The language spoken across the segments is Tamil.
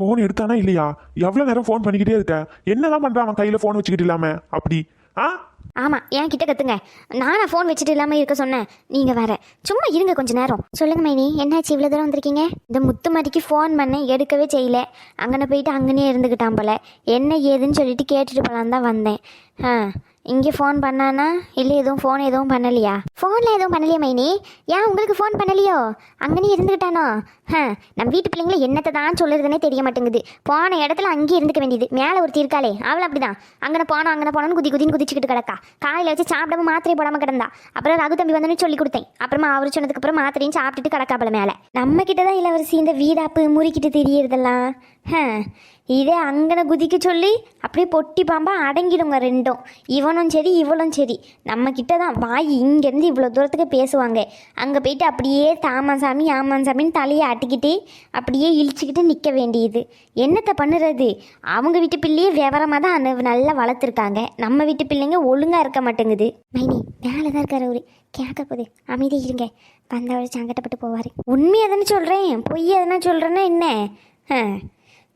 ஃபோன் எடுத்தானா இல்லையா? எவ்வளோ நேரம் ஃபோன் பண்ணிக்கிட்டே இருக்க? என்னதான் பண்ணுறான் அவன் கையில் ஃபோன் வச்சுக்கிட்டு இல்லாமல் அப்படி. ஆ? ஆமாம் என் கிட்ட கத்துங்க. நானா ஃபோன் வச்சுட்டு இல்லாமல் இருக்க சொன்னேன். நீங்கள் வேற சும்மா இருங்க கொஞ்ச நேரம். சொல்லுங்க மைனி என்னாச்சு இவ்வளோ தூரம் வந்திருக்கீங்க? இந்த முத்துமாரிக்கு ஃபோன் பண்ணேன் எடுக்கவே செய்யல. அங்கன போயிட்டு அங்கனே இருந்துக்கிட்டான் போல. என்ன ஏதுன்னு சொல்லிட்டு கேட்டுட்டு போலான்னு தான் வந்தேன். ஆ. இங்கே ஃபோன் பண்ணானா? இல்லை எதுவும் ஃபோன் எதுவும் பண்ணலையா? ஃபோனில் எதுவும் பண்ணலையா மைனி. ஏன் உங்களுக்கு ஃபோன் பண்ணலையோ? அங்கேனே இருந்துக்கிட்டானோ ஆ நம்ம வீட்டு பிள்ளைங்கள என்னத்தை தான் சொல்லுறதுனே தெரிய மாட்டேங்குது. போன இடத்துல அங்கேயே இருந்துக்க வேண்டியது. மேலே ஒருத்தி இருக்காளே அவள் அப்படிதான். அங்கே போனோம் அங்கே போனோன்னு குதி குதின்னு குதிச்சுக்கிட்டு கிடக்கா. காலையில் வச்சு சாப்பிடாம மாத்திரை போடாம கிடந்தா. அப்புறம் ரகு தம்பி வந்தோன்னு சொல்லி கொடுத்தேன். அப்புறமா அவர் சொன்னதுக்கப்புறம் மாத்திரையும் சாப்பிட்டுட்டு கிடக்காப்பல மேலே. நம்ம கிட்ட தான் இளவரசி இந்த வீடாப்பு முறுக்கிட்டு தெரியறதெல்லாம். ஹ இதே அங்கனை குதிக்க சொல்லி அப்படியே பொட்டி பாம்பா அடங்கிடுங்க ரெண்டும். இவனும் சரி இவளும் சரி. நம்ம கிட்ட தான் வாய் இங்கேருந்து இவ்வளோ தூரத்துக்கு பேசுவாங்க. அங்கே போயிட்டு அப்படியே தாமசாமி ஆமாசாமின்னு தலையை ஆட்டிக்கிட்டு அப்படியே இழிச்சிக்கிட்டு நிற்க வேண்டியது. என்னத்தை பண்ணுறது? அவங்க வீட்டு பிள்ளையே விவரமாக தான் அனு- நல்லா வளர்த்துருக்காங்க. நம்ம வீட்டு பிள்ளைங்க ஒழுங்காக இருக்க மாட்டேங்குது. மைனி மேலே தான் இருக்கார் அவரு. கேட்க போகுது. அமைதி இருங்க. வந்தவர் சங்கட்டப்பட்டு போவார். உண்மையை தானே சொல்கிறேன் பொய் எதனா சொல்கிறேன்னா என்ன? ஆ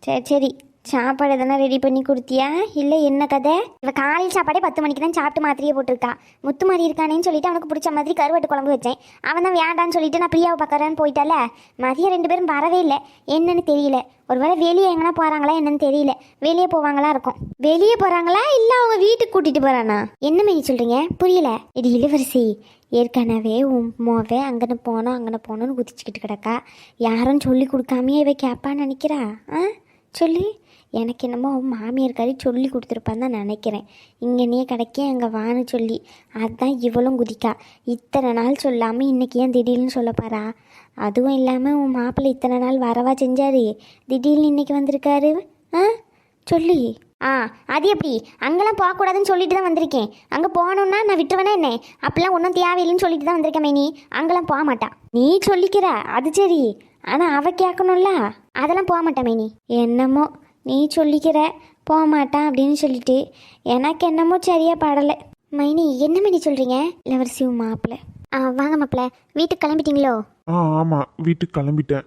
சரி சரி சாப்பாடு எதனா ரெடி பண்ணி கொடுத்தியா? இல்லை என்ன கதை? இவன் காலையில் சாப்பாடே பத்து மணிக்கு தான் சாப்பிட்டு மாத்திரையே போட்டிருக்கா. முத்து மாதிரி இருக்கானேன்னு சொல்லிட்டு அவனுக்கு பிடிச்ச மாதிரி கருவாட்டு குழம்பு வச்சேன். அவன் தான் வேண்டான்னு சொல்லிட்டு நான் பிரியாவை பார்க்கறேன்னு போயிட்டால மதியம் ரெண்டு பேரும் வரவே இல்லை. என்னன்னு தெரியல. ஒருவேளை வெளியே எங்கன்னா போகிறாங்களா என்னன்னு தெரியல. வெளியே போவாங்களா இருக்கும். வெளியே போகிறாங்களா இல்லை அவங்க வீட்டுக்கு கூட்டிகிட்டு போகிறானா என்ன மாரி சொல்கிறீங்க புரியல. இது இளவரசி ஏற்கனவே உம்மாவே அங்கன போனோம் அங்கன போனோன்னு குதிச்சுக்கிட்டு கிடக்கா. யாரும் சொல்லி கொடுக்காமையே இவ கேட்பான்னு நினைக்கிறா? ஆ? சொல்லி எனக்கு என்னமோ மாமியார் கறி சொல்லி கொடுத்துருப்பான்னு தான் நினைக்கிறேன். இங்கே நீ கிடைக்க அங்கே வான்னு சொல்லி. அதுதான் இவளும் குதிக்கா. இத்தனை நாள் சொல்லாமல் இன்னைக்கு ஏன் திடீர்னு சொல்ல பாரா அதுவும் இல்லாமல் உன் மாப்பிள்ளை இத்தனை நாள் வரவா செஞ்சாரு? திடீர்னு இன்னைக்கு வந்திருக்காரு? ஆ? சொல்லி. ஆ அது எப்படி? அங்கெல்லாம் போகக்கூடாதுன்னு சொல்லிட்டு தான் வந்திருக்கேன். அங்கே போகணுன்னா நான் விட்டுருவேனா என்ன? அப்பெல்லாம் ஒன்றும் தேவையில்லைன்னு சொல்லிட்டு தான் வந்திருக்கேன் மைனி அங்கெல்லாம் போக மாட்டா. நீ சொல்லிக்கிற அது சரி. ஆனால் அவ கேட்கணும்ல? அதெல்லாம் போக மாட்டேன் மைனி. என்னமோ நீ சொல்லிக்கிற போக மாட்டான் அப்படின்னு சொல்லிட்டு எனக்கு என்னமோ சரியா பாடலை. மைனி என்ன மைனி சொல்கிறீங்க லவர் சிவ் மாப்பிள்ள ஆ வாங்க மாப்பிள்ள வீட்டுக்கு கிளம்பிட்டீங்களோ? ஆ ஆமாம் வீட்டுக்கு கிளம்பிட்டேன்.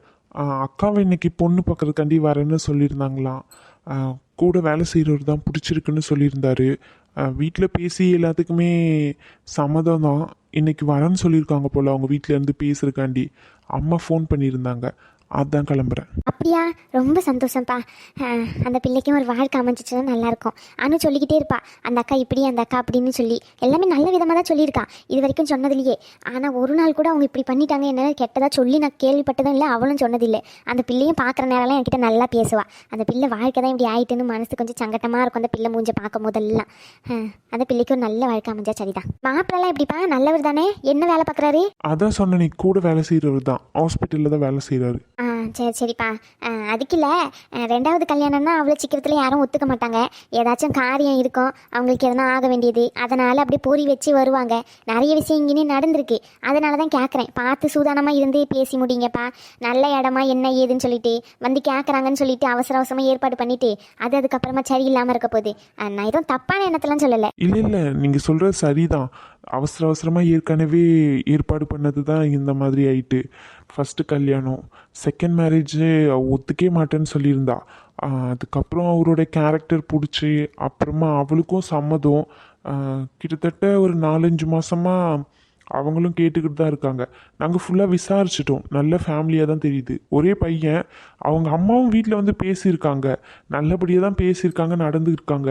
அக்காவை இன்னைக்கு பொண்ணு பார்க்கறதுக்காண்டி வரேன்னு சொல்லியிருந்தாங்களாம். கூட வேலை செய்கிறவர் தான் பிடிச்சிருக்குன்னு சொல்லியிருந்தாரு. வீட்டில் பேசி எல்லாத்துக்குமே சம்மதம் தான். இன்னைக்கு வரேன்னு சொல்லியிருக்காங்க போல் அவங்க வீட்டிலேருந்து பேசுகிறக்காண்டி அம்மா ஃபோன் பண்ணியிருந்தாங்க. அதான் கிளம்புறேன். அப்படியா? ரொம்ப சந்தோஷம்ப்பா அஹ், அந்த பிள்ளைக்கும் ஒரு வாழ்க்கை அமைஞ்சிச்சுன்னா நல்லாயிருக்கும். அனு சொல்லிக்கிட்டே இருப்பா. அந்த அக்கா இப்படி அந்த அக்கா அப்படின்னு சொல்லி. எல்லாமே நல்ல விதமாக தான் சொல்லியிருக்கா. இது வரைக்கும் சொன்னதில்லையே. ஆனால் ஒரு நாள் கூட அவங்க இப்படி பண்ணிட்டாங்க என்ன கெட்டதாக சொல்லி நான் கேள்விப்பட்டதும் இல்லை அவளும் சொன்னதில்லை. அந்த பிள்ளையும் பார்க்குற நேரம்லாம் என்கிட்ட நல்லா பேசுவா. அந்த பிள்ளை வாழ்க்கை தான் இப்படி ஆயிட்டுன்னு மனசு கொஞ்சம் சங்கட்டமாக இருக்கும் அந்த பிள்ளை மூஞ்ச பார்க்கும் போதெல்லாம் அஹ், அந்த பிள்ளைக்கு ஒரு நல்ல வாழ்க்கை அமைஞ்சா சரிதான். மாப்பிள்ளலாம் எப்படிப்பா? நல்லவர் தானே? என்ன வேலை பார்க்குறாரு அதான் சொன்ன நீ கூட வேலை செய்கிறவர் தான். ஹாஸ்பிட்டலில் தான் வேலை செய்கிறாரு ஆ சரி சரிப்பா. அதுக்கு இல்லை ரெண்டாவது கல்யாணம்னா அவ்வளோ சீக்கிரத்தில் யாரும் ஒத்துக்க மாட்டாங்க. ஏதாச்சும் காரியம் இருக்கும் அவங்களுக்கு எதனா ஆக வேண்டியது அதனால் அப்படியே பூரி வச்சு வருவாங்க. நிறைய விஷயம் இங்கேயே நடந்திருக்கு. அதனால தான் கேட்குறேன் பார்த்து சூதானமாக இருந்து பேசி முடியுங்கப்பா நல்ல இடமா என்ன ஏதுன்னு சொல்லிட்டு வந்து கேட்குறாங்கன்னு சொல்லிட்டு அவசர அவசரமாக ஏற்பாடு பண்ணிட்டு அது அதுக்கப்புறமா சரியில்லாமல் இருக்க போகுது. நான் எதுவும் தப்பான எண்ணத்தெல்லாம் சொல்லலை. இல்லை இல்லை நீங்கள் சொல்கிறது சரிதான். அவசர அவசரமாக ஏற்கனவே ஏற்பாடு பண்ணது தான் இந்த மாதிரி ஆயிட்டு. ஃபஸ்ட்டு கல்யாணம். செகண்ட் மேரேஜு ஒத்துக்கவே மாட்டேன்னு சொல்லியிருந்தா. அதுக்கப்புறம் அவரோட கேரக்டர் பிடிச்சி அப்புறமா அவளுக்கும் சம்மதம். கிட்டத்தட்ட ஒரு நாலஞ்சு மாதமாக அவங்களும் கேட்டுக்கிட்டு தான் இருக்காங்க. நாங்கள் ஃபுல்லாக விசாரிச்சிட்டோம். நல்ல ஃபேமிலியாக தான் தெரியுது. ஒரே பையன் அவங்க அம்மாவும் வீட்டில் வந்து பேசியிருக்காங்க. நல்லபடியாக தான் பேசியிருக்காங்க நடந்துருக்காங்க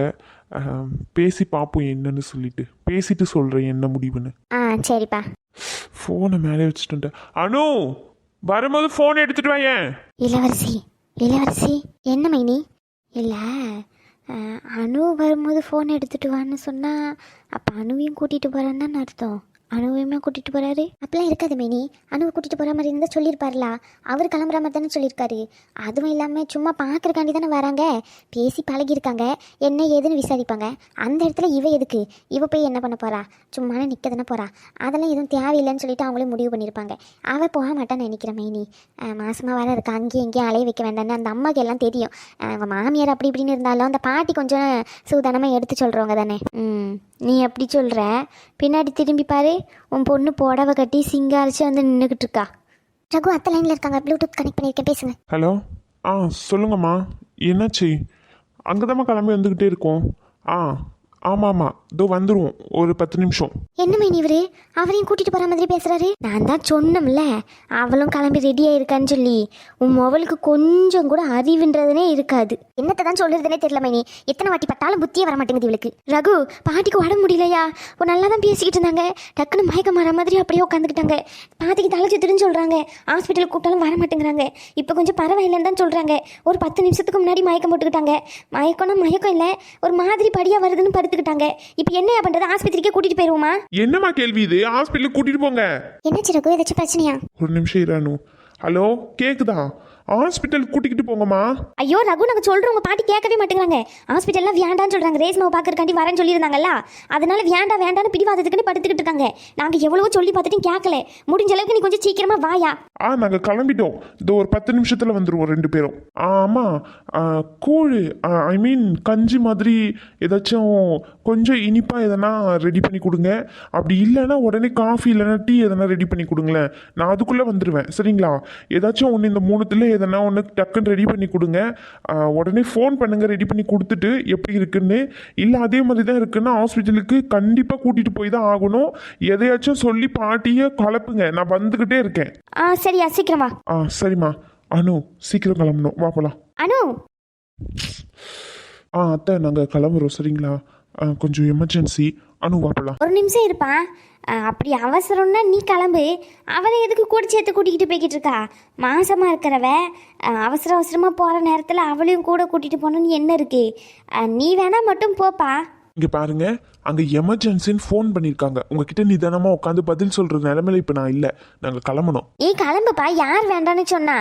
பேசி பார்ப்போம் என்னன்னு சொல்லிட்டு. பேசிட்டு சொல்கிறேன் என்ன முடிவுன்னு. ஆ சரிப்பா. ஃபோனை மேலே வச்சுட்டு அனு வரும்போது ஃபோன் எடுத்துட்டு வாயேன் இளவரசி இளவரசி என்ன மைனி? இல்லை அனு வரும்போது ஃபோன் எடுத்துட்டு வான்னு சொன்னால் அப்போ அணுவையும் கூட்டிகிட்டு போகிறேன்னு அர்த்தம். அணுவையுமே கூட்டிகிட்டு போகிறாரு அப்பெல்லாம் இருக்காது மேனி. அணுவை கூட்டிகிட்டு போகிற மாதிரி இருந்தால் சொல்லியிருப்பார்ல. அவர் கிளம்புற மாதிரி தானே சொல்லியிருக்காரு. அதுவும் இல்லாமல் சும்மா பார்க்குறக்காண்டி தானே வராங்க. பேசி பழகியிருக்காங்க. என்ன ஏதுன்னு விசாரிப்பாங்க. அந்த இடத்துல இவ எதுக்கு? இவ போய் என்ன பண்ண போறா? சும்மா நிற்க தானே போறா. அதெல்லாம் எதுவும் தேவையில்லைன்னு சொல்லிட்டு அவங்களே முடிவு பண்ணியிருப்பாங்க. அவள் போக மாட்டான்னு நினைக்கிறேன் மேனி. அஹ் மாசமா வேற இருக்கா? அங்கேயும் இங்கேயும் அலைய வைக்க வேண்டாம்னு அந்த அம்மாக்கு எல்லாம் தெரியும். அவங்க மாமியார் அப்படி இப்படின்னு இருந்தாலும் அந்த பாட்டி கொஞ்சம் சூதானமாக எடுத்து சொல்கிறவங்க தானே. ம். நீ அப்படி சொல்கிற பின்னாடி திரும்பி பாரு. உன் பொண்ணு புடவை கட்டி சிங்காரிச்சு வந்து நின்றுக்கிட்டு இருக்கா ரகு அத்தை லைனில் இருக்காங்க. ப்ளூடூத் கனெக்ட் பண்ணியிருக்கேன் பேசுங்க. ஹலோ ஆ சொல்லுங்கம்மா. என்னாச்சு? அங்கே கிளம்பி வந்துக்கிட்டே இருக்கோம். ஆ ஆமாம் ஆமாம் இதோ வந்துருவோம் ஒரு பத்து நிமிஷம். என்ன மீன் இவரு? அவரையும் கூட்டிட்டு போற மாதிரி பேசுறாரு? நான் தான் சொன்னோம்ல அவளும் கிளம்பி ரெடியா இருக்கான்னு சொல்லி. உன் மொபைலுக்கு கொஞ்சம் கூட அறிவுன்றதுனே இருக்காது. என்னத்தை தான் சொல்றதுனே தெரியல மைனி. எத்தனை வாட்டி பட்டாலும் புத்தியே வர மாட்டேங்குது இவளுக்கு. ரகு பாட்டிக்கு உடம்பு முடியலையா? ஒரு நல்லா தான் பேசிக்கிட்டு இருந்தாங்க. டக்குன்னு மயக்கம் வர மாதிரி அப்படியே உட்காந்துக்கிட்டாங்க பாட்டிக்கு தலை சுத்துடுன்னு சொல்றாங்க. ஹாஸ்பிட்டலுக்கு கூப்பிட்டாலும் வர மாட்டேங்கிறாங்க. இப்போ கொஞ்சம் பரவாயில்லைன்னு தான் சொல்றாங்க. ஒரு பத்து நிமிஷத்துக்கு முன்னாடி மயக்கம் போட்டுக்கிட்டாங்க. மயக்கம்னா மயக்கம் இல்லை. ஒரு மாதிரி படியா வருதுன்னு படுத்துக்கிட்டாங்க. இப்போ என்னையா பண்றது? ஆஸ்பத்திரிக்கே கூட்டிட்டு போயிருவோமா? என்னம்மா கேள்வி இது? ஹாஸ்பிட்டலுக்கு கூட்டிகிட்டு போங்க. என்னாச்சு ரகு ஏதாச்சும் பிரச்சனையா? ஒரு நிமிஷம் இரானு ஹலோ கேக்குதா? ஹாஸ்பிட்டல் கூட்டிக்கிட்டு போங்கம்மா. ஐயோ ரகு நாங்கள் சொல்கிறோம் உங்கள் பாட்டி கேட்கவே மாட்டேங்கிறாங்க. ஹாஸ்பிட்டலில் வேண்டான்னு சொல்கிறாங்க ரேஸ்மாவை பார்க்கறக்காண்டி வரேன்னு சொல்லியிருந்தாங்கல்ல? அதனால வேண்டாம் வேண்டாம்னு பிடிவாதத்துக்குன்னு படுத்துக்கிட்டு இருக்காங்க. நாங்கள் எவ்வளவோ சொல்லி பார்த்துட்டும் கேட்கல. முடிஞ்ச அளவுக்கு நீ கொஞ்சம் சீக்கிரமா வாயா. ஆ நாங்கள் கிளம்பிட்டோம். இந்த ஒரு பத்து நிமிஷத்தில் வந்துடுவோம் ரெண்டு பேரும். ஆமாம் கூழ் ஐ மீன் கஞ்சி மாதிரி ஏதாச்சும் கொஞ்சம் இனிப்பாக எதனா ரெடி பண்ணி கொடுங்க. அப்படி இல்லைன்னா உடனே காஃபி இல்லைன்னா டீ எதனா ரெடி பண்ணி கொடுங்களேன். நான் அதுக்குள்ளே வந்துடுவேன் சரிங்களா? ஏதாச்சும் ஒன்று இந்த மூணுத்தில் எதனா ஒன்று டக்குன்னு ரெடி பண்ணி கொடுங்க. உடனே ஃபோன் பண்ணுங்கள் ரெடி பண்ணி கொடுத்துட்டு எப்படி இருக்குன்னு. இல்லை அதே மாதிரி தான் இருக்குன்னா ஹாஸ்பிட்டலுக்கு கண்டிப்பாக கூட்டிகிட்டு போய் தான் ஆகணும். எதையாச்சும் சொல்லி பாட்டியை கலப்புங்க. நான் வந்துக்கிட்டே இருக்கேன். ஆ சரியா சீக்கிரம் ஆ சரிம்மா. அனு சீக்கிரம் கிளம்பணும். வா போலாம். அனு! ஆ அத்தை நாங்கள் கிளம்புறோம். சரிங்களா? ஆ, கொஞ்சம் எமர்ஜென்சி அனு வா போலாம். ஒரு நிமிஷம் இருப்பா. ஆ, அப்படி அவசரம்னா நீ கிளம்பு. அவளை எதுக்கு கூட சேர்த்து கூட்டிகிட்டு போய்கிட்டு இருக்கா மாசமாக இருக்கிறவ அவசர அவசரமாக போகிற நேரத்தில் அவளையும் கூட கூட்டிகிட்டு போகணுன்னு என்ன இருக்கு? நீ வேணா மட்டும் போப்பா. இங்கே பாருங்க அங்கே எமர்ஜென்சின்னு ஃபோன் பண்ணியிருக்காங்க உங்ககிட்ட நிதானமாக உட்காந்து பதில் சொல்கிற நிலமையில இப்போ நான் இல்லை. நாங்கள் கிளம்பணும். நீ கிளம்புப்பா. யார் வேண்டான்னு சொன்னா?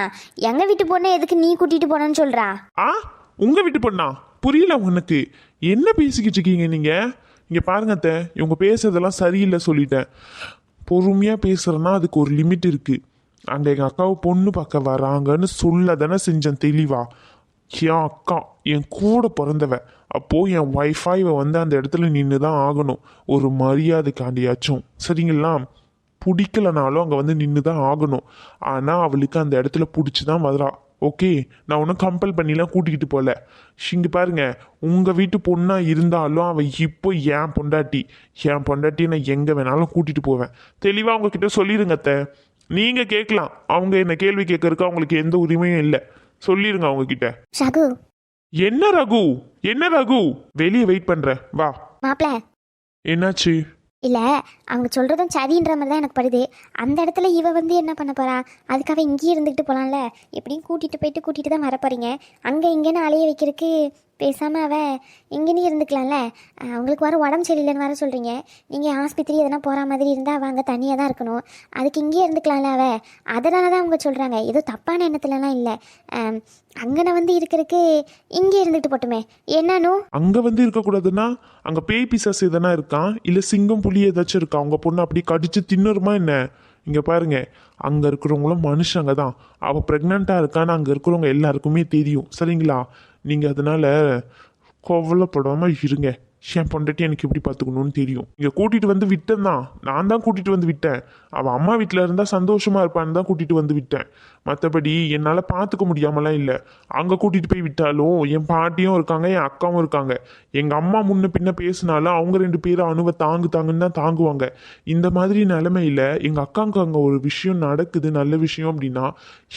எங்கள் வீட்டு பொண்ணை எதுக்கு நீ கூட்டிகிட்டு போனேன்னு சொல்கிறா ஆ? உங்கள் வீட்டு பொண்ணா? புரியல உனக்கு. என்ன பேசிக்கிட்டு இருக்கீங்க நீங்கள் இங்கே பாருங்க அத்தை இவங்க பேசுறதெல்லாம் சரியில்லை சொல்லிட்டேன். பொறுமையாக பேசுகிறேன்னா அதுக்கு ஒரு லிமிட் இருக்குது அங்கே எங்கள் அக்காவை பொண்ணு பார்க்க வராங்கன்னு சொல்ல தானே செஞ்சேன் தெளிவா. என் அக்கா என் கூட பிறந்தவ. அப்போது என் ஒய்ஃபா இவ வந்து அந்த இடத்துல நின்று தான் ஆகணும். ஒரு மரியாதைக்காண்டியாச்சும். சரிங்களா? பிடிக்கலனாலும் அங்கே வந்து நின்று தான் ஆகணும். ஆனால் அவளுக்கு அந்த இடத்துல பிடிச்சி தான் வரா ஓகே நான் ஒன்றும் கம்பல் பண்ணிலாம் கூட்டிக்கிட்டு போகல இங்கே பாருங்க உங்கள் வீட்டு பொண்ணாக இருந்தாலும் அவள் இப்போ என் பொண்டாட்டி. என் பொண்டாட்டியை நான் எங்கே வேணாலும் கூட்டிகிட்டு போவேன். தெளிவாக உங்ககிட்ட சொல்லிடுங்க அத்தை. நீங்கள் கேட்கலாம். அவங்க என்ன கேள்வி கேட்கறதுக்கு அவங்களுக்கு எந்த உரிமையும் இல்லை. சொல்லிடுங்க அவங்க கிட்ட ரகு. என்ன ரகு? என்ன ரகு? வெளியே வெயிட் பண்ணுறேன் வா. மாப்பிள. என்னாச்சு? இல்லை அவங்க சொல்கிறதும் சரின்ற மாதிரி தான் எனக்கு படுது. அந்த இடத்துல இவ வந்து என்ன பண்ண போறா? அதுக்காக இங்கேயே இருந்துக்கிட்டு போகலாம்ல எப்படியும் கூட்டிகிட்டு போயிட்டு கூட்டிகிட்டு தான் வரப்போறீங்க அங்கே இங்கேன்னு அலைய வைக்கிறதுக்கு பேசாமல் அவ இங்கேனே இருந்துக்கலாம்ல? அவங்களுக்கு வர உடம்பு சரியில்லைன்னு வர சொல்கிறீங்க நீங்கள் ஆஸ்பத்திரி எதனா போகிற மாதிரி இருந்தால் அவள் அங்கே தனியாக தான் இருக்கணும். அதுக்கு இங்கேயே இருந்துக்கலாம்ல அவ? அதனால தான் அவங்க சொல்கிறாங்க ஏதோ தப்பான எண்ணத்துலலாம் இல்லை. அங்கன வந்து இருக்கிறதுக்கு இங்கே இருந்துட்டு போட்டுமே. என்னன்னு அங்கே வந்து இருக்கக்கூடாதுன்னா அங்கே பேய் பிசாஸ் எதனா இருக்கான் இல்லை சிங்கம் புலி ஏதாச்சும் இருக்கா? அவங்க பொண்ணு அப்படி கடிச்சு தின்னுருமா என்ன? இங்கே பாருங்க அங்கே இருக்கிறவங்களும் மனுஷங்க தான். அவள் ப்ரெக்னெண்ட்டாக இருக்கான்னு அங்கே இருக்கிறவங்க எல்லாருக்குமே தெரியும். சரிங்களா? நீங்கள் அதனால் கோவலப்படாமல் இருங்க. என் பொண்டாட்டி எனக்கு எப்படி பார்த்துக்கணும்னு தெரியும். இங்கே கூட்டிகிட்டு வந்து விட்டேன் தான். நான் தான் கூட்டிகிட்டு வந்து விட்டேன். அவள் அம்மா வீட்டில் இருந்தால் சந்தோஷமாக இருப்பான்னு தான் கூட்டிகிட்டு வந்து விட்டேன். மற்றபடி என்னால் பார்த்துக்க முடியாமலாம் இல்லை. அங்கே கூட்டிகிட்டு போய் விட்டாலும் என் பாட்டியும் இருக்காங்க என் அக்காவும் இருக்காங்க. எங்கள் அம்மா முன்ன பின்ன பேசினாலும் அவங்க ரெண்டு பேரும் அணுவை தாங்கு தாங்குன்னு தான் தாங்குவாங்க. இந்த மாதிரி நிலமையில எங்கள் அக்காவுக்கு அங்கே ஒரு விஷயம் நடக்குது நல்ல விஷயம் அப்படின்னா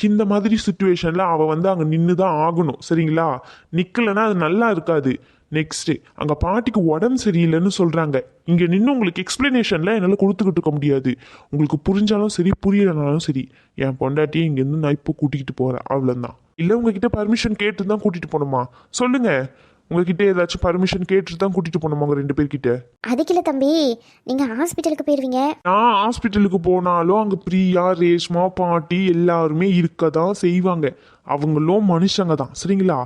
இந்த மாதிரி சுச்சுவேஷனில் அவள் வந்து அங்கே நின்று தான் ஆகணும். சரிங்களா? நிற்கலைன்னா அது நல்லா இருக்காது. நெக்ஸ்ட்டு அங்கே பாட்டிக்கு உடம்பு சரியில்லைன்னு சொல்கிறாங்க இங்கே நின்று உங்களுக்கு எக்ஸ்ப்ளனேஷனில் என்னால் கொடுத்துக்கிட்டு இருக்க முடியாது. உங்களுக்கு புரிஞ்சாலும் சரி புரியலைனாலும் சரி. என் பொண்டாட்டியை இங்கேருந்து நான் இப்போ கூட்டிகிட்டு போகிறேன் அவ்வளோதான் இல்லை உங்ககிட்ட பர்மிஷன் கேட்டு தான் கூட்டிகிட்டு போகணுமா? சொல்லுங்கள் உங்ககிட்ட ஏதாச்சும் பர்மிஷன் கேட்டு தான் கூட்டிகிட்டு போகணுமா உங்கள் ரெண்டு பேர்கிட்ட? அதுக்கில்ல தம்பி. நீங்கள் ஹாஸ்பிட்டலுக்கு போயிடுவீங்க நான் ஹாஸ்பிட்டலுக்கு போனாலும் அங்கே பிரியா ரேஷ்மா பாட்டி எல்லாருமே இருக்க தான் செய்வாங்க. அவங்களும் மனுஷங்க தான் சரிங்களா?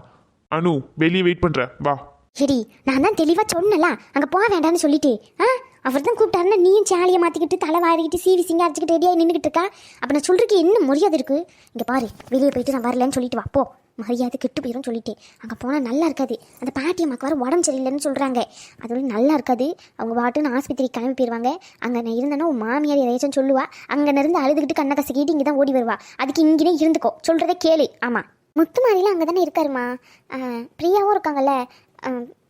அனு வெளியே வெயிட் பண்ணுறேன் வா. சரி நான் தான் தெளிவாக சொன்னல அங்கே போக வேண்டாம்னு சொல்லிட்டு. ஆ? அவர் தான் கூப்பிட்டாருன்னா நீயும் சேலையை மாற்றிக்கிட்டு தலை வாரிக்கிட்டு சீவி சிங்காரிச்சிக்கிட்டு ரெடியாக நின்றுக்கிட்டு இருக்கா? அப்போ நான் சொல்கிறதுக்கு என்ன மரியாதை இருக்குது இங்கே பாரு வெளியே போயிட்டு நான் வரலன்னு சொல்லிட்டு வா போ. மரியாதை கெட்டு போயிடும் சொல்லிட்டேன் அங்கே போனால் நல்லா இருக்காது. அந்த பாட்டி அம்மாக்கு வர உடம்பு சரியில்லைன்னு சொல்கிறாங்க அதோட நல்லா இருக்காது. அவங்க பாட்டுன்னு ஆஸ்பத்திரி கிளம்பி போயிடுவாங்க அங்கே நான் இருந்தேன்னா உன் மாமியார் ஏதாச்சும் சொல்லுவா. அங்கே இருந்து அழுதுகிட்டு கண்ணை கசக்கிட்டு இங்கே தான் ஓடி வருவா. அதுக்கு இங்கேயே இருந்துக்கோ. சொல்கிறதே கேளு. ஆமாம் முத்துமாரிலாம் அங்கே தானே இருக்காருமா? அஹ், பிரியாவும் இருக்காங்கல்ல?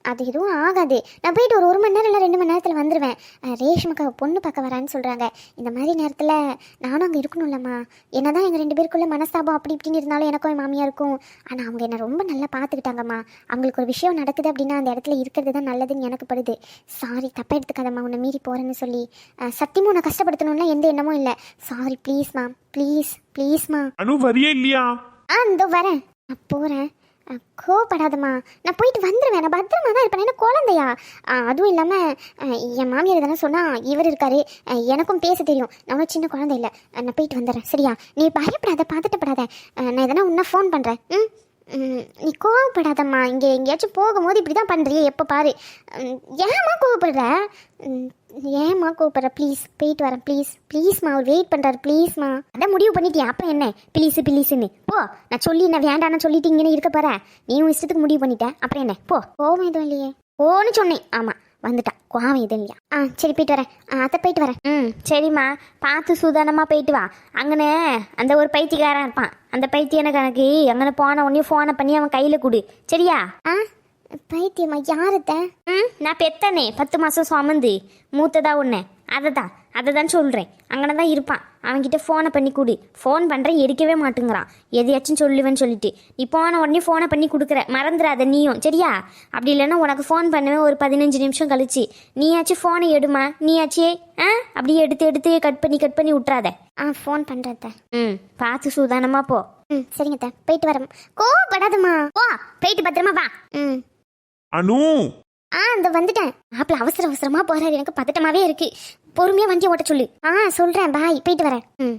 அது எதுவும் ஆகாது. நான் போயிட்டு ஒரு ஒரு மணி நேரம் இல்லை ரெண்டு மணி நேரத்தில் வந்துடுவேன் ரேஷ்மாக்கா பொண்ணு பார்க்க வரான்னு சொல்கிறாங்க இந்த மாதிரி நேரத்தில் நானும் அங்கே இருக்கணும்லம்மா. என்னதான் எங்கள் ரெண்டு பேருக்குள்ள மனஸ்தாபம் அப்படி இப்படின்னு இருந்தாலும் எனக்கும் என் மாமியாருக்கும் ஆனால் அவங்க என்னை ரொம்ப நல்லா பார்த்துக்கிட்டாங்கம்மா. அவங்களுக்கு ஒரு விஷயம் நடக்குது அப்படின்னா அந்த இடத்துல இருக்கிறது தான் நல்லதுன்னு எனக்கு படுது. சாரி தப்பாக எடுத்துக்காதம்மா. உன்னை மீறி போகிறேன்னு சொல்லி. அஹ், சத்தியமா உன்னை கஷ்டப்படுத்தணும்னா எந்த எண்ணமும் இல்லை. சாரி ப்ளீஸ்மா ப்ளீஸ் ப்ளீஸ்மா அனு வரியே இல்லையா? ஆ இதோ வரேன். நான் போகிறேன் கோவப்படாதம்மா. நான் போயிட்டு வந்துடுவேன் நான் பத்திரமா தான் இருப்பேன். என்ன குழந்தையா? அதுவும் இல்லாமல் என் மாமியார் இதெல்லாம் சொன்னால் இவர் இருக்காரு. எனக்கும் பேச தெரியும். நான் ஒன்றும் சின்ன குழந்தை இல்லை. நான் போயிட்டு வந்துடுறேன். சரியா? நீ பயப்படாத பார்த்துட்டு படாத நான் எதனா உன்ன ஃபோன் பண்ணுறேன் ம், நீ கோவப்படாதம்மா. இங்கே எங்கேயாச்சும் போகும்போது இப்படி தான் பண்ணுறிய எப்போ பாரு. ஏம்மா கோவப்படுற? ஏம்மா கோவப்படுற? ப்ளீஸ் போயிட்டு வரேன். ப்ளீஸ் ப்ளீஸ்மா அவர் வெயிட் பண்ணுறாரு ப்ளீஸ்மா அதான் முடிவு பண்ணிட்டியா? அப்போ என்ன? ப்ளீஸு ப்ளீஸுன்னு போ நான் சொல்லி என்ன வேண்டான்னு சொல்லிட்டு இங்கே இருக்க போகிறேன் நீ உன் இஷ்டத்துக்கு முடிவு பண்ணிட்டேன் அப்புறம் என்ன? போ. கோவம் எதுவும் இல்லையே. ஓன்னு சொன்னேன். ஆமாம் வந்துட்டா கோவம் எதுவும் இல்லையா? ஆ சரி போயிட்டு வரேன். ஆ அத்தை போயிட்டு வரேன். ம் சரிம்மா. பார்த்து சூதானமாக போயிட்டு வா. அங்கனே அந்த ஒரு பைத்தியக்காரன் இருப்பான். அந்த பைத்தியன கணக்கு அங்கன போன உடனே ஃபோனை பண்ணி அவன் கையில் கொடு. சரியா? ஆ பைத்தியமா? யாரத்த ம் நான் பெத்தனே. பத்து மாதம் சுமந்து. மூத்ததா உன்னை. அதை தான் அதை தான் சொல்கிறேன் அங்கே தான் இருப்பான். அவன்கிட்ட ஃபோனை பண்ணி கொடு. ஃபோன் பண்ணுறேன் எடுக்கவே மாட்டேங்கிறான். எதையாச்சும் சொல்லுவேன்னு சொல்லிட்டு. நீ போன உடனே ஃபோனை பண்ணி கொடுக்குற. மறந்துடாத நீயும். சரியா? அப்படி இல்லைன்னா உனக்கு ஃபோன் பண்ணுவேன் ஒரு பதினஞ்சு நிமிஷம் கழிச்சு. நீயாச்சும் ஃபோனை எடுமா? நீயாச்சே? ஆ? அப்படியே எடுத்து எடுத்து கட் பண்ணி கட் பண்ணி விட்றாத ஆ ஃபோன் பண்ணுறத ம் பார்த்து சூதானமாக போ. ம் சரிங்க தான் போயிட்டு வரேன். கோவப்படாதம்மா. போ போயிட்டு பத்திரமா வா. ம். அனு! ஆ இந்த வந்துட்டேன். மாப்பிள்ள அவசர அவசரமா போறாரு. எனக்கு பதட்டமாவே இருக்கு. பொறுமையா வண்டியை ஓட்ட சொல்லு. ஆ சொல்றேன். பாய் போயிட்டு வரேன். ம்.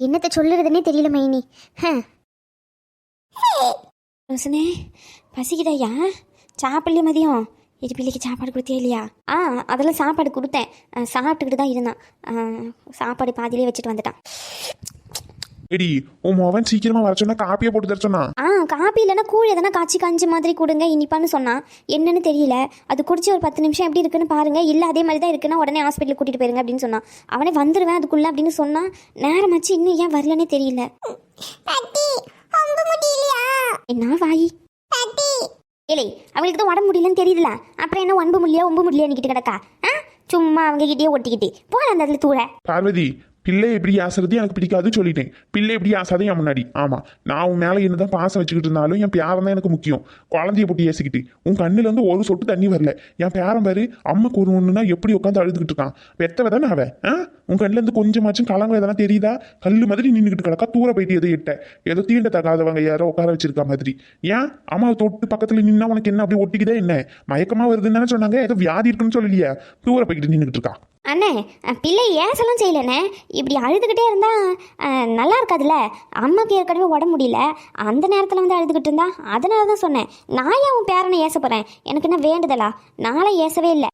என்னத்த சொல்லுறதுன்னே தெரியல மைனி. ரோசனே பசிக்குதாயா சாப்பிடலையே மதியம்? இது பிள்ளைக்கு சாப்பாடு கொடுத்தியா இல்லையா? ஆ அதெல்லாம் சாப்பாடு கொடுத்தேன். சாப்பிட்டுக்கிட்டு தான் இருந்தான். சாப்பாடு பாதியிலே வச்சுட்டு வந்துட்டான். எடி உன் மவன் சீக்கிரமா வர சொன்னா காப்பியை போட்டு தர சொன்னா? ஆ காப்பி இல்லைன்னா கூழ் எதனா காய்ச்சி காஞ்சி மாதிரி கொடுங்க இனிப்பான்னு சொன்னான். என்னன்னு தெரியல. அது குடிச்சு ஒரு பத்து நிமிஷம் எப்படி இருக்குன்னு பாருங்க. இல்லை அதே மாதிரி தான் இருக்குன்னா உடனே ஹாஸ்பிட்டலுக்கு கூட்டிட்டு போயிருங்க அப்படின்னு சொன்னான். அவனே வந்துடுவேன் அதுக்குள்ள அப்படின்னு சொன்னான். நேரமாச்சு இன்னும் ஏன் வரலன்னே தெரியல. என்ன வாயி? ஏலே அவங்களுக்கு தான் உடம்பு முடியலன்னு தெரியுதுல. அப்புறம் என்ன ஒன்பு முடியல ஒன்பு முடியல கிடக்கா ஆ? சும்மா அவங்க கிட்டயே ஒட்டிக்கிட்டு. போல அந்த இடத்துல தூர. பார்வதி பிள்ளை எப்படி ஆசுறது எனக்கு பிடிக்காது சொல்லிட்டேன். பிள்ளை எப்படி ஆசாதே என் முன்னாடி. ஆமாம் நான் உன் மேலே என்ன தான் பாசம் வச்சுக்கிட்டு இருந்தாலும் என் பேரன் தான் எனக்கு முக்கியம். குழந்தைய போட்டு ஏசிக்கிட்டு. உன் கண்ணில் இருந்து ஒரு சொட்டு தண்ணி வரல. என் பேரன் பாரு அம்மாக்கு ஒரு ஒண்ணுனா எப்படி உட்காந்து அழுதுகிட்டு இருக்கான். பெத்தவ தானே அவன்? ஆ? உன் கண்ணிலேருந்து கொஞ்சமாச்சும் கலங்க எதனா தெரியுதா? கல் மாதிரி நின்றுக்கிட்டு கிடக்கா தூர போயிட்டு எதை எட்ட ஏதோ தீண்ட தகாதவங்க யாரோ உட்கார வச்சிருக்கா மாதிரி. ஏன்? அம்மா தொட்டு பக்கத்தில் நின்னா உனக்கு என்ன? அப்படியே ஒட்டிக்கிதே என்ன? மயக்கமாக வருதுன்னு சொன்னாங்க. ஏதோ வியாதி இருக்குன்னு சொல்லலையே? தூர போய்கிட்டு நின்றுக்கிட்டு இருக்கா அண்ணே பிள்ளை ஏசலாம் செய்யலண்ணே? இப்படி அழுதுகிட்டே இருந்தா அஹ், நல்லா இருக்காதுல்ல? அம்மாக்கு ஏற்கனவே உடம்பு முடியல. அந்த நேரத்தில் வந்து அழுதுகிட்டு இருந்தா அதனால தான் சொன்னேன். நான் ஏன் உன் பேரனை ஏச போகிறேன் எனக்கு என்ன வேண்டுதலா? நாளை ஏசவே இல்லை.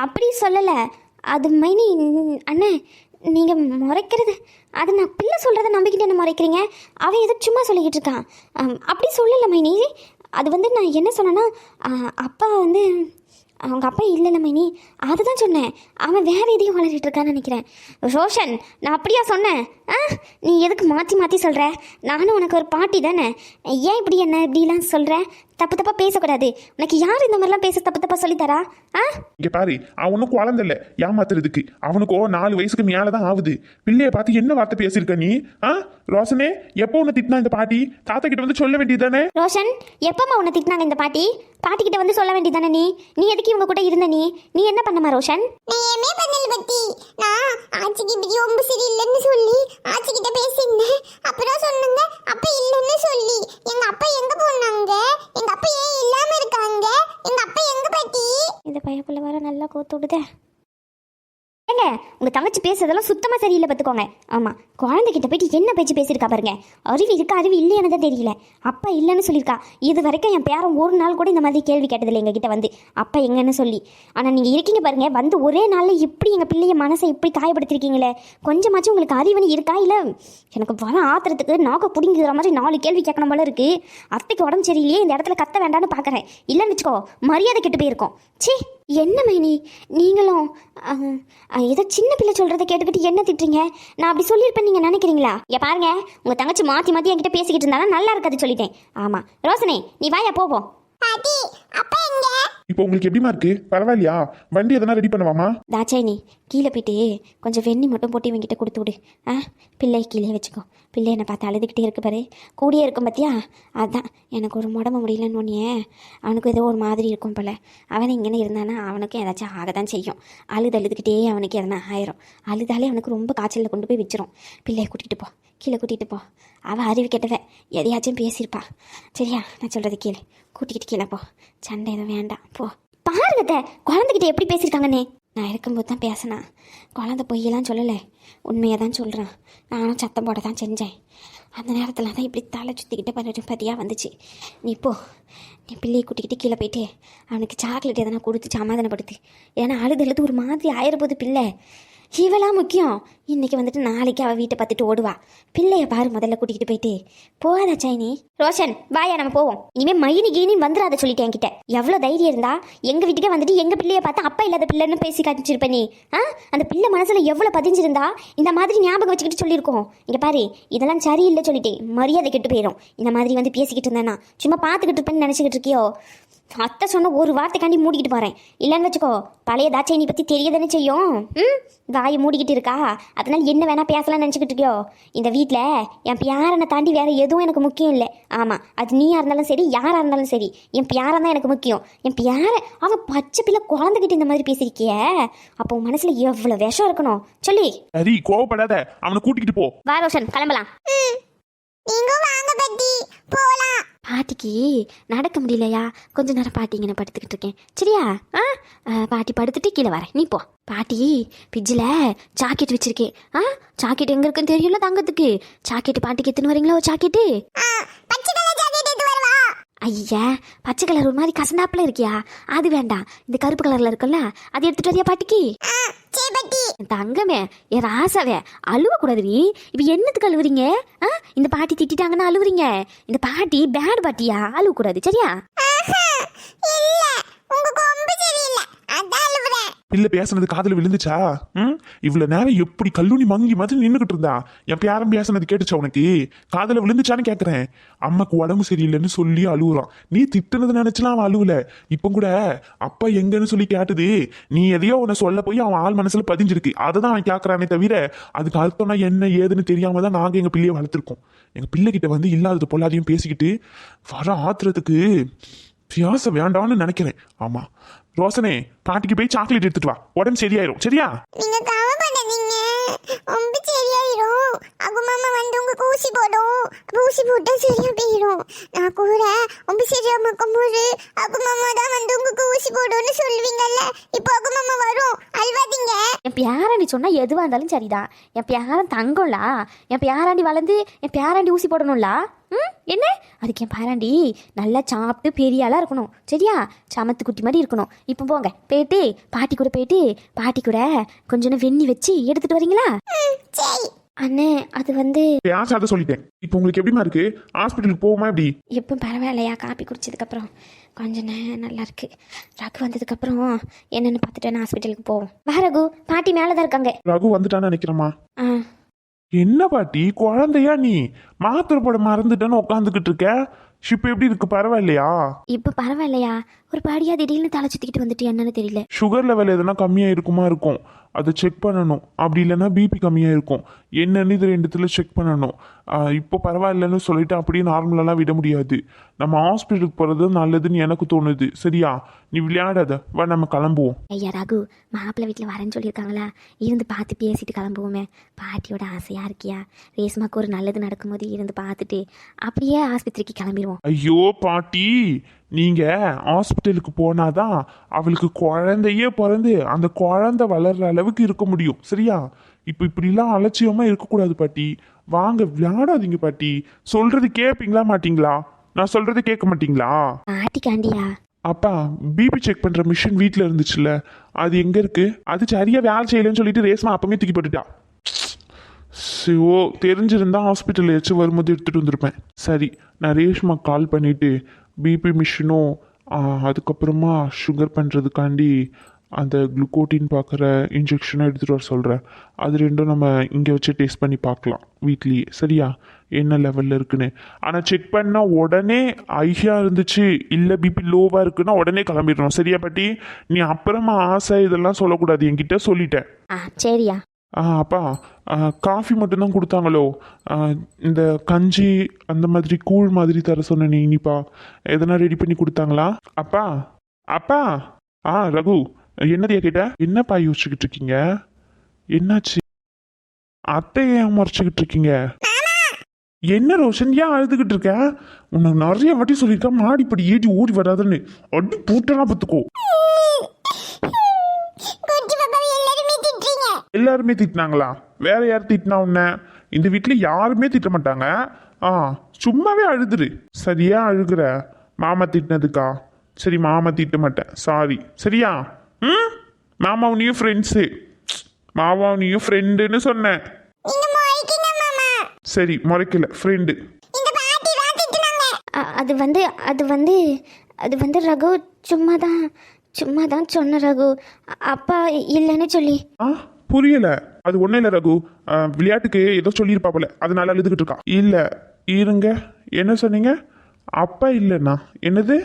அப்படி சொல்லலை. அது மைனி அண்ணே நீங்கள் முறைக்கிறது அது நான் பிள்ளை சொல்கிறத நம்பிக்கிட்டு என்ன முறைக்கிறீங்க? அவன் எதுக்கு சும்மா சொல்லிக்கிட்டு இருக்கான். அப்படி சொல்லலை மைனி. அது வந்து நான் என்ன சொன்னேன்னா அப்பா வந்து அவங்க அப்பா இல்லைல்ல மைனி அதுதான் சொன்னேன். அவன் வேறு எதையும் வளரிட்டு இருக்கான்னு நினைக்கிறேன். ரோஷன் நான் அப்படியா சொன்னேன்? ஆ நீ எதுக்கு மாற்றி மாற்றி சொல்கிற நானும் உனக்கு ஒரு பாட்டி தானே. ஏன் இப்படி என்ன இப்படிலாம் சொல்கிற தப்பு தப்பாக பேசக்கூடாது. உனக்கு யார் இந்த மாதிரிலாம் பேச தப்பு தப்பாக சொல்லித்தரா? ஆ? இங்க பாரு அவன் ஒன்றும் குழந்தை இல்லை. ஏமாத்துறதுக்கு அவனுக்கோ நாலு வயசுக்கு மேலதான் ஆகுது. பிள்ளைய பார்த்து என்ன வார்த்தை பேசியிருக்க நீ? ஆ? ரோஷனே எப்போ உன்னை திட்டினா இந்த பாட்டி? தாத்தா கிட்ட வந்து சொல்ல வேண்டியதானே ரோஷன் எப்பம்மா உன்னை திட்டினாங்க இந்த பாட்டி? பாட்டி கிட்ட வந்து சொல்ல வேண்டியதானே நீ? நீ எதுக்கு இவங்க கூட இருந்த நீ? நீ என்ன பண்ணமா ரோஷன்? நான் எமே பண்ணல பத்தி? நான் ஆச்சிக்கு இப்படி ரொம்ப சரியில்லைன்னு சொல்லி ஆச்சி கிட்ட பேசியிருந்தேன். கோத்து விடுதே. ஏங்க உங்கள் தங்கச்சி பேசுறதெல்லாம் சுத்தமாக சரியில்லை பார்த்துக்கோங்க. ஆமாம் குழந்தைகிட்ட போயிட்டு என்ன பேச்சு பேசியிருக்கா பாருங்க. அறிவு இருக்கா அறிவு இல்லையானதே தெரியல. அப்பா இல்லைன்னு சொல்லியிருக்கா. இது வரைக்கும் என் பேரன் ஒரு நாள் கூட இந்த மாதிரி கேள்வி கேட்டதில்லை எங்ககிட்ட வந்து. அப்பா எங்கன்னு சொல்லி. ஆனால் நீங்கள் இருக்கீங்க பாருங்க வந்து ஒரே நாளில் இப்படி எங்கள் பிள்ளைய மனசை இப்படி காயப்படுத்திருக்கீங்களே. கொஞ்சமாச்சும் உங்களுக்கு அறிவுன்னு இருக்கா இல்லை? எனக்கு வர ஆத்திரத்துக்கு நாக்க பிடிங்கிற மாதிரி நாலு கேள்வி கேட்கணும் போல இருக்குது அத்தைக்கு உடம்பு சரியில்லையே இந்த இடத்துல கத்த வேண்டாம்னு பார்க்குறேன் இல்லைன்னு வச்சுக்கோ மரியாதை கெட்டு போயிருக்கோம். ச்சீ! என்ன மைனி? நீங்களும் ஏதோ சின்ன பிள்ளை சொல்றதை கேட்டுக்கிட்டு என்ன திட்டுறீங்க? நான் அப்படி சொல்லியிருப்பேன் நீங்க நினைக்கிறீங்களா? ஏ பாருங்க உங்க தங்கச்சி மாத்தி மாத்தி என்கிட்ட பேசிக்கிட்டு இருந்தாலும் நல்லா இருக்காது சொல்லிட்டேன். ஆமா ரோசனே நீ வாயா போவோம் பாட்டி அப்பா எங்க? இப்போ உங்களுக்கு எப்படிமா இருக்கு? பரவாயில்லையா? வண்டி எதனா ரெடி பண்ணுவாமா தாச்சாயினி கீழே போயிட்டு கொஞ்சம் வெண்ணி மட்டும் போட்டு இவங்கிட்ட கொடுத்து விடு. ஆ பிள்ளை கீழே வச்சுக்கோ. பிள்ளை என்னை பார்த்து அழுதுகிட்டே இருக்கு பாரு. கூடியே இருக்கும் பார்த்தியா அதான். எனக்கு ஒரு உடம்பு முடியலன்னு ஒன்னே அவனுக்கு ஏதோ ஒரு மாதிரி இருக்கும் போல. அவன் இங்கே இருந்தானா அவனுக்கும் ஏதாச்சும் ஆக தான் செய்யும். அழுது அழுதுகிட்டே அவனுக்கு எதனா ஆயிரும். அழுதாலே அவனுக்கு ரொம்ப காய்ச்சலில் கொண்டு போய் வச்சிரும். பிள்ளையை கூட்டிகிட்டு போ. கீழே கூட்டிகிட்டு போ. அவள் அறிவு கெட்டவ. எதையாச்சும் பேசியிருப்பா. சரியா? நான் சொல்கிறது கீழே கூட்டிக்கிட்டு கீழே போ. சண்டை எதுவும் வேண்டாம். போ. பாருங்கத்த குழந்தைகிட்ட எப்படி பேசியிருக்காங்கன்னே? நான் இருக்கும்போது தான் பேசினா. குழந்தை பொய்யெல்லாம் சொல்லலை. உண்மையை தான் சொல்கிறான் நானும் சத்தம் போட தான் செஞ்சேன். அந்த நேரத்தில் தான் இப்படி தலை சுற்றிக்கிட்டு பண்ணிட்டு பதியாக வந்துச்சு. நீ போ. நீ பிள்ளையை கூட்டிக்கிட்டு கீழே போயிட்டு அவனுக்கு சாக்லேட் எதனா கொடுத்து சமாதானப்படுத்து. ஏன்னா அழுது அழுது ஒரு மாதிரி ஆயிரப்போது பிள்ளை. இவளா முக்கியம். இன்னைக்கு வந்துட்டு நாளைக்கு அவள் வீட்டை பார்த்துட்டு ஓடுவா. பிள்ளைய பாரு முதல்ல கூட்டிகிட்டு போயிட்டு. போகாத சைனி. ரோஷன் வாயா நம்ம போவோம். இனிமே மைனி கீனி வந்துடாத சொல்லிட்டேன் என்கிட்ட. எவ்வளோ தைரியம் இருந்தா எங்க வீட்டுக்கே வந்துட்டு எங்க பிள்ளைய பார்த்தா அப்பா இல்லாத பிள்ளைன்னு பேசி காமிச்சிருப்ப நீ. ஆ? அந்த பிள்ளை மனசுல எவ்வளோ பதிஞ்சிருந்தா இந்த மாதிரி ஞாபகம் வச்சுக்கிட்டு சொல்லியிருக்கோம். இங்க பாரு இதெல்லாம் சரியில்லை சொல்லிட்டேன். மரியாதை கெட்டு போயிடும் இந்த மாதிரி வந்து பேசிக்கிட்டு இருந்தேன்னா சும்மா பார்த்துக்கிட்டு இருப்பேன்னு நினச்சிக்கிட்டு இருக்கியோ? அத்தை சொன்ன ஒரு வார்த்தைக்காண்டி மூடிக்கிட்டு போகிறேன் இல்லைன்னு வச்சுக்கோ பழைய தாட்சைனி பற்றி தெரிய தானே செய்யும்? ம்? வாயை மூடிக்கிட்டு இருக்கா? அதனால என்ன வேணா பேசலாம்னு நினச்சிக்கிட்டு இருக்கியோ? இந்த வீட்டில் என் பியாரனை தாண்டி வேற எதுவும் எனக்கு முக்கியம் இல்லை. ஆமாம் அது நீயா இருந்தாலும் சரி யாராக இருந்தாலும் சரி என் பியாரன் தான் எனக்கு முக்கியம். என் பியார அவன் பச்சை பிள்ளை குழந்தைகிட்ட இந்த மாதிரி பேசியிருக்கிய? அப்போ உன் மனசில் எவ்வளோ விஷம் இருக்கணும்? சொல்லி. சரி கோவப்படாத. அவனை கூட்டிக்கிட்டு போ. வா ரோஷன் கிளம்பலாம். நீங்க வாங்க பாட்டி. போலாம். பாட்டிக்கு நடக்க முடியலையா? கொஞ்ச நேரம் பாட்டி இங்கே படுத்துக்கிட்டு இருக்கேன். சரியா? ஆ? பாட்டி படுத்துட்டு கீழே வரேன். நீ போ. பாட்டி ஃப்ரிட்ஜில் ஜாக்கெட் வச்சிருக்கேன் ஆ? ஜாக்கெட் எங்கே இருக்குன்னு தெரியும்ல தங்கத்துக்கு? ஜாக்கெட்டு பாட்டிக்கு எத்தனை வரீங்களா ஒரு ஜாக்கெட்டு ஆ பச்சை கலர் ஜாக்கெட் எடுத்து வருவா ஐயா பச்சை கலர் ஒரு மாதிரி கசண்டாப்புல இருக்கியா? அது வேண்டாம். இந்த கருப்பு கலரில் இருக்குல்ல அது எடுத்துட்டு வரியா பாட்டிக்கு? தங்கமே என் ராசாவே அழுவ கூடாதுடி. இப்போ என்னத்துக்கு அழுவுறீங்க? இந்த பாட்டி திட்டிட்டாங்கன்னா அழுவுறீங்க. இந்த பாட்டி பேட் பாட்டியா? அழுவ கூடாது சரியா? இல்ல. உங்க கொம்பு சரியில்லை. இல்ல பிள்ளை பேசுனது காதல விழுந்துச்சா? ம்? இவ்வளவு நேரம் எப்படி கல்லூனி மங்கி மாதிரி நின்றுகிட்டு இருந்தா? என் பேரம் பேசுனது கேட்டுச்சா உனக்கு? காதல விழுந்துச்சான்னு கேக்குறேன். அம்மாக்கு உடம்பு சரியில்லைன்னு சொல்லி அழுகுறான் நீ திட்டுனது நினைச்சுலாம் அவன் அழுவல. இப்போ கூட அப்பா எங்கன்னு சொல்லி கேட்டது. நீ எதையோ உன்னை சொல்ல போய் அவன் ஆள் மனசுல பதிஞ்சிருக்கு. அதை தான் அவன் கேட்கறானே தவிர அதுக்கு அர்த்தம்னா என்ன ஏதுன்னு தெரியாம தான் நாங்க எங்க பிள்ளைய வளர்த்துருக்கோம். எங்க பிள்ளைகிட்ட வந்து இல்லாதது பொல்லாதையும் பேசிக்கிட்டு வர ஆத்திரத்துக்கு பியாச வேண்டாம்னு நினைக்கிறேன். ஆமா. ரோசனே பாட்டிக்கு போய் சாக்லேட் எடுத்துட்டு வா. உடம்பு சரியாயிரும். சரியா? நீங்க கவலைப்படாதீங்க ரொம்ப சரியாயிரும். அகு மாமா வந்து உங்களுக்கு ஊசி போடும். ஊசி போட்டா சரியா போயிடும் நான் கூட ரொம்ப சரியாம இருக்கும்போது அகு மாமா தான் வந்து உங்களுக்கு ஊசி போடும்னு சொல்லுவீங்கல்ல? இப்போ அகு மாமா வரும். அல்வாதீங்க என் பேராண்டி சொன்னா எதுவாக இருந்தாலும் சரிதான். என் பேரன் தங்கம்லா. என் பேராண்டி வளர்ந்து என் பேராண்டி ஊசி போடணும்லா? ம்? என்ன? அதுக்கு என் பேராண்டி நல்லா சாப்பிட்டு பெரிய ஆளாக இருக்கணும். சரியா? சமத்து குட்டி மாதிரி இருக்கணும். இப்போ போங்க. போயிட்டு பாட்டி கூட போயிட்டு பாட்டி கூட கொஞ்சம் வெண்ணி வச்சு எடுத்துட்டு வரீங்களா? அண்ணே அது வந்து பேசாத சொல்லிட்டேன். இப்போ உங்களுக்கு எப்படிமா இருக்கு? ஹாஸ்பிட்டலுக்கு போவோமா எப்படி? எப்போ பரவாயில்லையா? காப்பி குடிச்சதுக்கப்புறம். கொஞ்ச நேரம் நல்லா இருக்கு. ரகு வந்ததுக்கப்புறம் என்னென்னு பார்த்துட்டு நான் ஹாஸ்பிட்டலுக்கு போவோம். வா ரகு. பாட்டி மேலே தான் இருக்காங்க. ரகு வந்துட்டான்னு நினைக்கிறேம்மா. ஆ. என்ன பாட்டி குழந்தையா நீ? மாத்திரை போட மறந்துட்டேன்னு உட்காந்துக்கிட்டு இருக்க. இப்போ எப்படி இருக்கு பரவாயில்லையா? இப்போ பரவாயில்லையா? ஒரு பாடியா திடீர்னு தலை சுற்றிக்கிட்டு வந்துட்டு என்னன்னு தெரியல. சுகர் லெவல் எதனா கம்மியாக இருக்குமா. இருக்கும் அதை செக் பண்ணணும். அப்படி இல்லைன்னா பிபி கம்மியாக இருக்கும் என்னன்னு இது ரெண்டுத்துல செக் பண்ணணும். இப்போ பரவாயில்லைன்னு சொல்லிட்டு அப்படியே நார்மலாலாம் விட முடியாது. நம்ம ஹாஸ்பிட்டலுக்கு போகிறது நல்லதுன்னு எனக்கு தோணுது. சரியா? நீ விளையாடாத. வா நம்ம கிளம்புவோம். ஐயா ரகு மாப்பிள்ளை வீட்டில் வரேன்னு சொல்லியிருக்காங்களா? இருந்து பார்த்து பேசிட்டு கிளம்புவோமே. பாட்டியோட ஆசையாக இருக்கியா? ரேஸ்மாக்கு ஒரு நல்லது நடக்கும்போது இருந்து பார்த்துட்டு அப்படியே ஆஸ்பத்திரிக்கு கிளம்பிடுவோம். ஐயோ பாட்டி! நீங்க ஹாஸ்பிட்டலுக்கு போனாதான் அவளுக்கு குழந்தையே பிறந்து அந்த குழந்தை வளர்ற அளவுக்கு இருக்க முடியும். சரியா? இப்போ இப்படிலாம் அலட்சியமா இருக்கக்கூடாது பாட்டி. வாங்க விளையாடாதீங்க பாட்டி? சொல்றது கேட்பீங்களா மாட்டீங்களா? நான் சொல்றது கேட்க மாட்டீங்களா? பாட்டிக்காண்டியா? அப்பா பிபி செக் பண்ற மிஷின் வீட்ல இருந்துச்சுல்ல. அது எங்க இருக்கு? அது சரியா வேலை செய்யலன்னு சொல்லிட்டு ரேஸ்மா அப்பமே தூக்கி போட்டுட்டா. சிவோ தெரிஞ்சிருந்தா ஹாஸ்பிட்டல் ஏதாச்சும் வரும்போது எடுத்துட்டு வந்திருப்பேன். சரி நான் ரேஷ்மா கால் பண்ணிட்டு பிபி மிஷினும் அதுக்கப்புறமா சுகர் பண்ணுறதுக்காண்டி அந்த குளுக்கோட்டின் பார்க்குற இன்ஜெக்ஷனை எடுத்துகிட்டு வர சொல்கிறேன் அது ரெண்டும் நம்ம இங்கே வச்சு டெஸ்ட் பண்ணி பார்க்கலாம் வீட்லேயே. சரியா? என்ன லெவலில் இருக்குன்னு. ஆனால் செக் பண்ணால் உடனே ஐஷியாக இருந்துச்சு இல்லை பிபி லோவாக இருக்குன்னா உடனே கிளம்பிடணும். சரியா பாட்டி? நீ அப்புறமா ஆசை இதெல்லாம் சொல்லக்கூடாது. என்கிட்ட சொல்லிட்டேன். ஆ சரியா. ஆ அப்பா காஃபி மட்டும்தான் கொடுத்தாங்களோ? இந்த கஞ்சி அந்த மாதிரி கூழ் மாதிரி தர சொன்ன நீ இனிப்பா. எதனா ரெடி பண்ணி கொடுத்தாங்களா? அப்பா அப்பா. ஆ ரகு. என்னதையா கேட்ட என்னப்பா யோசிச்சுக்கிட்டு இருக்கீங்க? என்னாச்சு? அத்தை ஏன் முறைச்சிக்கிட்டு இருக்கீங்க? என்ன ரோஷன்? ஏன் அழுதுகிட்டு இருக்க? உனக்கு நிறைய வாட்டி சொல்லியிருக்கேன். மாடிப்படி ஏறி ஓடி வராதுன்னு. அடி போட்டனா பார்த்துக்கோ. எல்லாருமே திட்டினாங்களா? வேற யார் திட்டினா உன்ன? இந்த வீட்டில் யாருமே திட்ட மாட்டாங்க. ஆ சும்மாவே அழுதுரு. சரியா அழுகுற? மாமா திட்டினதுக்கா? சரி மாமா திட்ட மாட்டேன். சாரி சரியா? ம்? மாமாவும் நீயும் ஃப்ரெண்ட்ஸு மாமாவும் நீயும் ஃப்ரெண்டுன்னு சொன்னேன் சரி முறைக்கல ஃப்ரெண்டு அது வந்து அது வந்து அது வந்து ரகு சும்மா தான் சும்மா தான் சொன்ன ரகு. அப்பா இல்லைன்னு சொல்லி. ஆ புரியல. அது ஒன்றும் இல்லை ரகு. விளையாட்டுக்கு ஏதோ சொல்லியிருப்பாப்புல அதனால அழுதுகிட்டு இருக்கா. இல்லை இருங்க. என்ன சொன்னீங்க? அப்பா இல்லைண்ணா என்னது?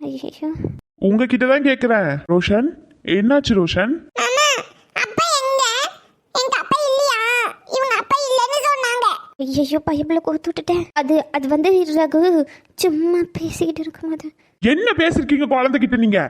ஐயோ உங்ககிட்ட தான் கேட்குறேன் ரோஷன் என்னாச்சு ரோஷன்? மாமா அப்பா எங்க? எங்க அப்பா இல்லையா? இவங்க அப்பா இல்லைன்னு சொன்னாங்க. ஐயோ பைபிள கோத்து விட்டுட்டேன். அது அது வந்து ரகு சும்மா பேசிக்கிட்டு இருக்கும்போது. என்ன பேசிருக்கீங்க குழந்தைகிட்ட நீங்க?